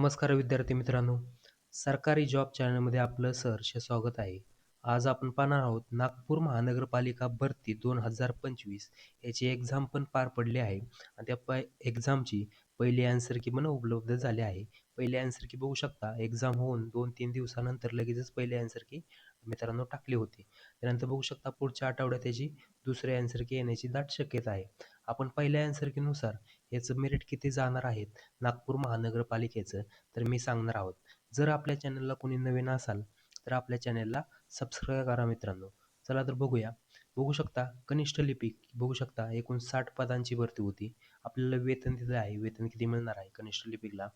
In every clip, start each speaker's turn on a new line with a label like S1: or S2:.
S1: नमस्कार विद्यार्थी मित्रांनो. सरकारी जॉब चॅनलमध्ये आपलं सहर्ष स्वागत आहे. आज आपण पाहणार आहोत नागपूर महानगरपालिका भरती दोन हजार पंचवीस याची एक्झाम पण पार पडली आहे. आणि त्या प एक्झामची पहिली आन्सर की पण उपलब्ध झाली आहे. पहिले आन्सर की बघू शकता. एक्झाम होऊन दोन तीन दिवसानंतर लगेचच पहिले आन्सर की मित्रांनो टाकली होती. त्यानंतर बघू शकता पुढच्या आठवड्यात त्याची दुसरी आन्सर की येण्याची दाट शक्यता आहे. आपण पहिल्या आन्सर कीनुसार याचं मेरिट किती जाणार आहेत नागपूर महानगरपालिकेचं तर मी सांगणार आहोत. जर आपल्या चॅनलला कोणी नवीन असाल तर आपल्या चॅनलला सबस्क्राईब करा मित्रांनो. चला तर बघूया. बघू शकता कनिष्ठ लिपिक बघू शकता एकूण साठ पदांची भरती होती. आपल्याला वेतन दिलं आहे. वेतन किती मिळणार आहे कनिष्ठ लिपिकला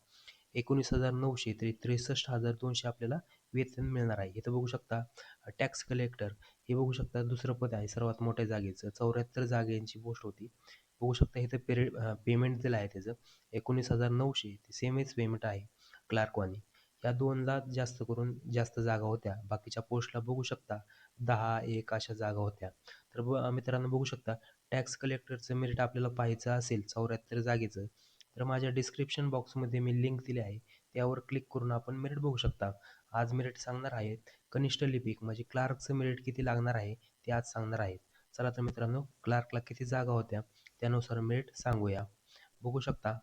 S1: एकोणीस हजार नऊशे तरी त्रेसष्ट हजार दोनशे आपल्याला वेतन मिळणार आहे. इथं बघू शकता टॅक्स कलेक्टर हे बघू शकता दुसरं पद आहे सर्वात मोठ्या जागेचं चौऱ्याहत्तर जागेंची पोस्ट होती. बघू शकता इथं पेरे पेमेंट दिलं आहे त्याचं. एकोणीस हजार नऊशे ते सेमच पेमेंट आहे क्लार्कवानी या दोनला जास्त करून जास्त जागा होत्या. बाकीच्या पोस्टला बघू शकता दहा एक अशा जागा होत्या. तर मित्रांनो बघू शकता टॅक्स कलेक्टरचं मेरिट आपल्याला पाहायचं असेल चौऱ्याहत्तर जागेचं तर माझ्या डिस्क्रिप्शन बॉक्समध्ये मी लिंक दिली आहे. त्यावर क्लिक करून आपण मेरिट बघू शकता. आज मेरिट सांगणार आहेत कनिष्ठ लिपिक. म्हणजे क्लार्कचं मेरिट किती लागणार आहे ते आज सांगणार आहेत. चला तर मित्रांनो क्लार्कला किती जागा होत्या त्यानुसार मेरिट सांगूया. बघू शकता.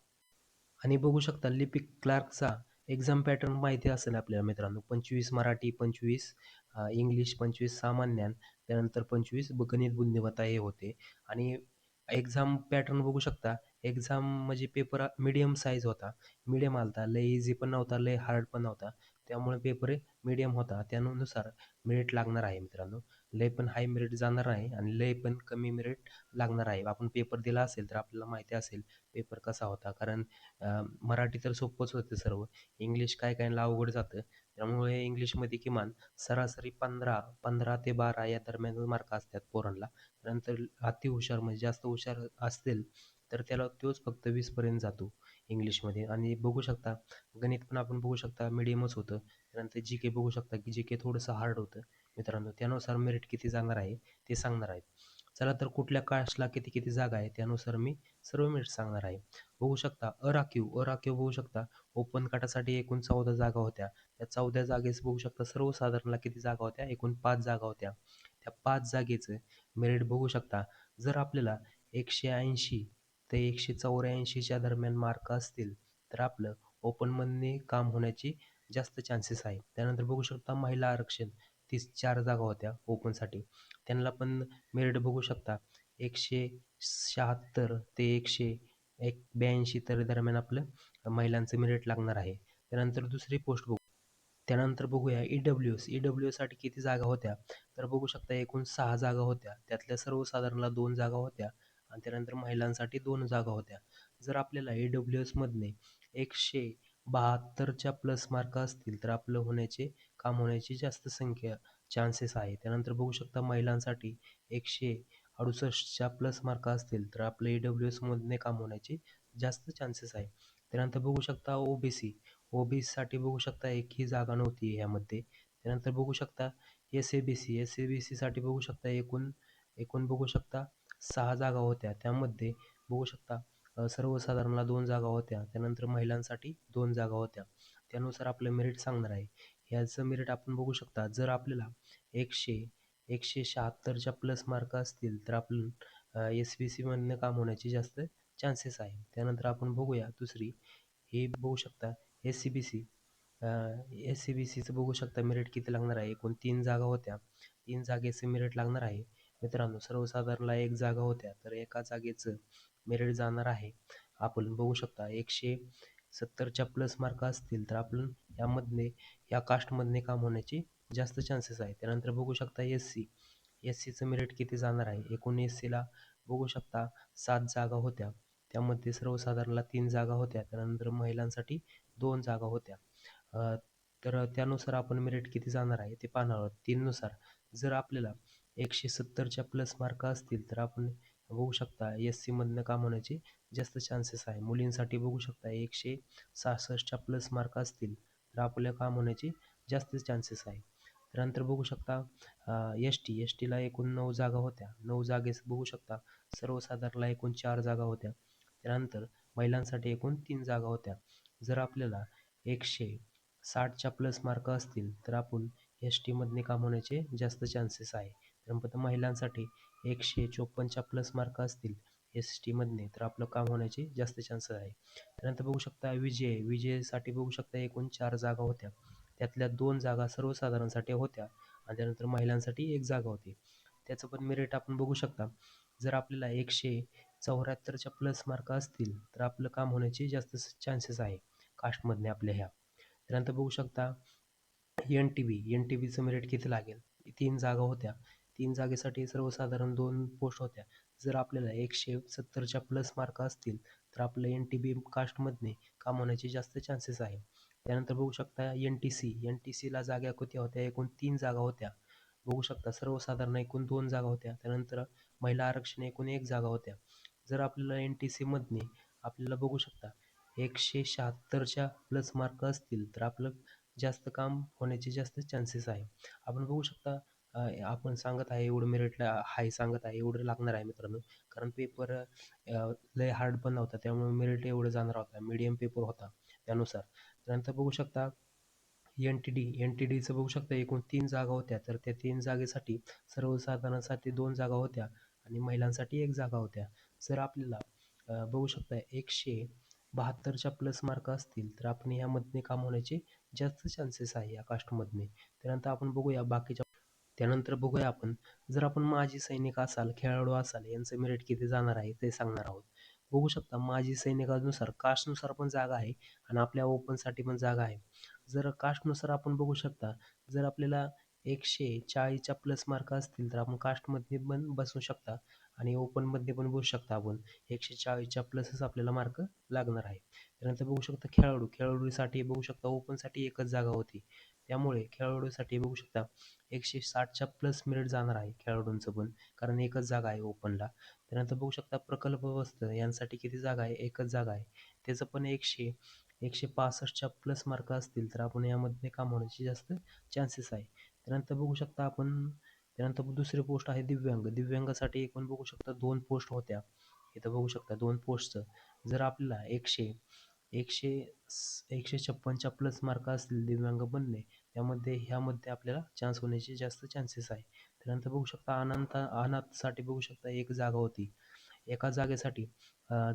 S1: आणि बघू शकता लिपिक क्लार्कचा एक्झाम पॅटर्न माहिती असेल आपल्याला मित्रांनो. पंचवीस मराठी पंचवीस इंग्लिश पंचवीस सामान्यान त्यानंतर पंचवीस गणित बुद्धिमत्ता हे होते. आणि एक्झाम पॅटर्न बघू शकता. एक्झाम म्हणजे पेपर मिडियम साईज होता. मिडियम आलता. लय इझी पण नव्हता लय हार्ड पण नव्हता. त्यामुळे पेपर मिडियम होता. त्यानुसार मेरिट लागणार आहे मित्रांनो. लय पण हाय मेरिट जाणार आहे आणि लय पण कमी मेरिट लागणार आहे. आपण पेपर दिला असेल तर आपल्याला माहिती असेल पेपर कसा होता. कारण मराठी तर सोपंच होतं सर्व. इंग्लिश काय काय अवघड जातं. त्यामुळे इंग्लिशमध्ये किमान सरासरी पंधरा पंधरा ते बारा या दरम्यान मार्क असतात पोरांना. नंतर अति हुशार म्हणजे जास्त हुशार असतील तर त्याला तोच फक्त वीसपर्यंत जातो इंग्लिशमध्ये. आणि बघू शकता गणित पण आपण बघू शकता मिडियमच होतं. त्यानंतर जी के बघू शकता की जी के थोडंसं हार्ड होतं. मित्रांनो त्यानुसार मेरिट किती जाणार आहे ते सांगणार आहे चला तर कुठल्या कास्टला किती किती जागा आहे त्यानुसार मी सर्व मेरिट सांगणार आहे. बघू शकता अराखीव अराखीव बघू शकता. ओपन काटासाठी एकूण चौदा जागा होत्या. त्या चौदा जागेस बघू शकता सर्वसाधारणला किती जागा होत्या एकूण पाच जागा होत्या. त्या पाच जागेचं मेरिट बघू शकता. जर आपल्याला एकशे ऐंशी ते एकशे चौऱ्याऐंशीच्या दरम्यान मार्क असतील तर आपलं ओपनमधने काम होण्याची जास्त चान्सेस आहे त्यानंतर बघू शकता महिला आरक्षण तीस चार जागा होत्या ओपनसाठी त्यांना पण मेरिट बघू शकता. एकशे शहात्तर ते एकशे एक ब्याऐंशी तर दरम्यान आपलं महिलांचं मेरिट लागणार आहे. त्यानंतर दुसरी पोस्ट बघू. त्यानंतर बघूया E W S E W एससाठी किती जागा होत्या? तर बघू शकता एकूण सहा जागा होत्या. त्यातल्या सर्वसाधारणला दोन जागा होत्या. आणि त्यानंतर महिलांसाठी दोन जागा होत्या. जर आपल्याला ए डब्ल्यू एसमधने एकशे बहात्तरच्या प्लस मार्क असतील तर आपलं होण्याचे काम होण्याची जास्त संख्या चान्सेस आहे. त्यानंतर बघू शकता महिलांसाठी एकशे अडुसष्टच्या प्लस मार्क असतील तर आपलं ई डब्ल्यू एसमधने काम होण्याचे जास्त चान्सेस आहे. त्यानंतर बघू शकता O B C O B सीसाठी बघू शकता एकही जागा नव्हती ह्यामध्ये. त्यानंतर बघू शकता S E B C S E B सीसाठी बघू शकता एकूण एकूण बघू शकता सहा जागा होत्या. त्यामध्ये बघू शकता सर्वसाधारणला दोन जागा होत्या. त्यानंतर महिलांसाठी दोन जागा होत्या. त्यानुसार आपलं मेरिट सांगणार आहे. ह्याचं मेरिट आपण बघू शकता जर आपल्याला एकशे एकशे शहात्तरच्या प्लस मार्क असतील तर आपण एस बी सीमधनं काम होण्याची जास्त चान्सेस आहे. त्यानंतर आपण बघूया दुसरी. हे बघू शकता S C B C S C B सीचं बघू शकता मेरिट किती लागणार आहे? एकूण तीन जागा होत्या. तीन जागेचं मेरिट लागणार आहे. मित्रांनो सर्वसाधारणला एक जागा होत्या तर एका जागेचं मेरिट जाणार आहे. आपण बघू शकता एकशे सत्तरच्या प्लस मार्क असतील तर आपण यामधले या कास्टमधने काम होण्याची जास्त चान्सेस आहे त्यानंतर बघू शकता एस सी एस सीचं मेरिट किती जाणार आहे? एकूण एस सीला बघू शकता सात जागा होत्या. त्यामध्ये सर्वसाधारणला तीन जागा होत्या. त्यानंतर महिलांसाठी दोन जागा होत्या. तर त्यानुसार आपण मेरिट किती जाणार आहे ते पाहणार आहोत. तीननुसार जर आपल्याला एकशे सत्तरच्या प्लस मार्क असतील तर आपण बघू शकता एस सीमधनं काम होण्याचे जास्त चान्सेस आहे. मुलींसाठी बघू शकता एकशे सहासष्टच्या प्लस मार्क असतील तर आपल्या काम होण्याचे जास्त चान्सेस आहे. त्यानंतर बघू शकता एस टी एस टीला एकूण नऊ जागा होत्या. नऊ जागेस बघू शकता सर्वसाधारणला एकूण चार जागा होत्या. त्यानंतर महिलांसाठी एकूण तीन जागा होत्या. जर आपल्याला एकशे साठच्या प्लस मार्क असतील तर आपण एस टीमधने काम होण्याचे जास्त चान्सेस आहे. त्यानंतर महिलांसाठी एकशे चोपन्नच्या प्लस मार्क असतील एस टीमधने तर आपलं काम होण्याचे जास्त चान्सेस आहे. त्यानंतर बघू शकता विजय. विजयसाठी बघू शकता एकूण चार जागा होत्या. त्यातल्या दोन जागा सर्वसाधारणसाठी होत्या आणि त्यानंतर महिलांसाठी एक जागा होती. त्याचं पण मेरिट आपण बघू शकता. जर आपल्याला एकशे चौऱ्याहत्तरच्या प्लस मार्क असतील तर आपलं काम होण्याचे जास्त चान्सेस आहे कास्टमधने आपल्या ह्या. त्यानंतर बघू शकता N T B N T बीचं merit किती लागेल? तीन जागा होत्या. तीन जागेसाठी सर्वसाधारण दोन पोस्ट होत्या. जर आपल्याला एकशे सत्तरच्या प्लस मार्क असतील तर आपलं एन टी बी कास्टमधने काम होण्याचे जास्त चान्सेस आहे. त्यानंतर बघू शकता N T C N T सीला जागा कोणत्या होत्या एकूण तीन जागा होत्या. बघू शकता सर्वसाधारण एकूण दोन जागा होत्या. त्यानंतर महिला आरक्षण एकूण एक जागा होत्या. जर आपल्याला एन टी सीमधने आपल्याला बघू शकता एकशे शहात्तरच्या प्लस मार्क असतील तर आपलं जास्त काम होण्याचे जास्त चान्सेस आहे. आपण बघू शकता आपण सांगत आहे एवढं मेरिटला हाय सांगत आहे एवढं लागणार आहे मित्रांनो. कारण पेपर लय हार्ड पण नव्हता त्यामुळे मेरिट एवढं जाणार होता मीडियम पेपर होता त्यानुसार. त्यानंतर बघू शकता N T D N T डीचं बघू शकता एकूण तीन जागा होत्या. तर त्या तीन जागेसाठी सर्वसाधारणासाठी दोन जागा होत्या आणि महिलांसाठी एक जागा होत्या. जर आपल्याला बघू शकता एकशे बहात्तरच्या प्लस मार्क असतील तर आपण यामधने काम होण्याचे जास्त चान्सेस आहे या कास्टमधने त्यानंतर आपण बघूया बाकीच्या त्यानंतर बघूया आपण. जर आपण माजी सैनिक असाल खेळाडू असाल यांचं मेरिट किती जाणार आहे ते सांगणार आहोत. बघू शकता माजी सैनिकानुसार कास्टनुसार पण जागा आहे आणि आपल्या ओपनसाठी पण जागा आहे. जर कास्टनुसार आपण बघू शकता जर आपल्याला एकशे चाळीसच्या प्लस मार्क असतील तर आपण कास्टमध्ये पण बसू शकता आणि ओपनमध्ये पण बसू शकता आपण. एकशे चाळीसच्या प्लसच आपल्याला मार्क लागणार आहे. त्यानंतर बघू शकता खेळाडू. खेळाडूसाठी बघू शकता ओपनसाठी एकच जागा होती. त्यामुळे खेळाडूसाठी बघू शकता एकशे साठच्या प्लस मिनिट जाणार आहे खेळाडूंचं पण. कारण एकच जागा आहे ओपनला त्यानंतर बघू शकता प्रकल्प वस्त यांसाठी किती जागा आहे? एकच जागा आहे. त्याचं पण एकशे एकशे पासष्टच्या प्लस मार्क असतील तर आपण यामध्ये काम होण्याचे जास्त चान्सेस आहे. त्यानंतर बघू शकता आपण त्यानंतर दुसरी पोस्ट आहे दिव्यांग. दिव्यांगासाठी एकूण बघू शकता दोन पोस्ट होत्या. इथं बघू शकता दोन पोस्टचं जर आपल्याला एकशे एकशे एकशे छप्पनच्या प्लस मार्क असतील दिव्यांग बनणे त्यामध्ये ह्यामध्ये आपल्याला चान्स होण्याचे जास्त चान्सेस आहे. त्यानंतर बघू शकता अनंत अनाथसाठी बघू शकता एक जागा होती. एका जागेसाठी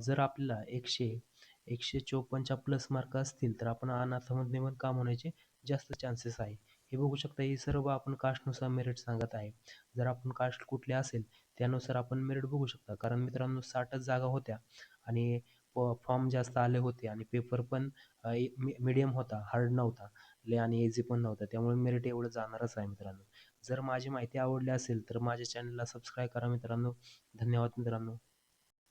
S1: जर आपल्याला एकशे एकशे चोपन्नच्या प्लस मार्क असतील तर आपण अनाथामध्ये पण काम होण्याचे जास्त चान्सेस आहे. हे बघू शकता हे सर्व आपण कास्टनुसार मेरिट सांगत आहे. जर आपण कास्ट कुठले असेल त्यानुसार आपण मेरिट बघू शकता. कारण मित्रांनो साठच जागा होत्या आणि फॉर्म जास्त आले होते आणि पेपर पण मीडियम होता हार्ड नव्हता. ले आणि इझी पण नव्हतं. त्यामुळे मेरिट एवढं जाणारच आहे मित्रांनो. जर माझी माहिती आवडली असेल तर माझ्या चॅनलला सबस्क्राईब करा मित्रांनो. धन्यवाद मित्रांनो.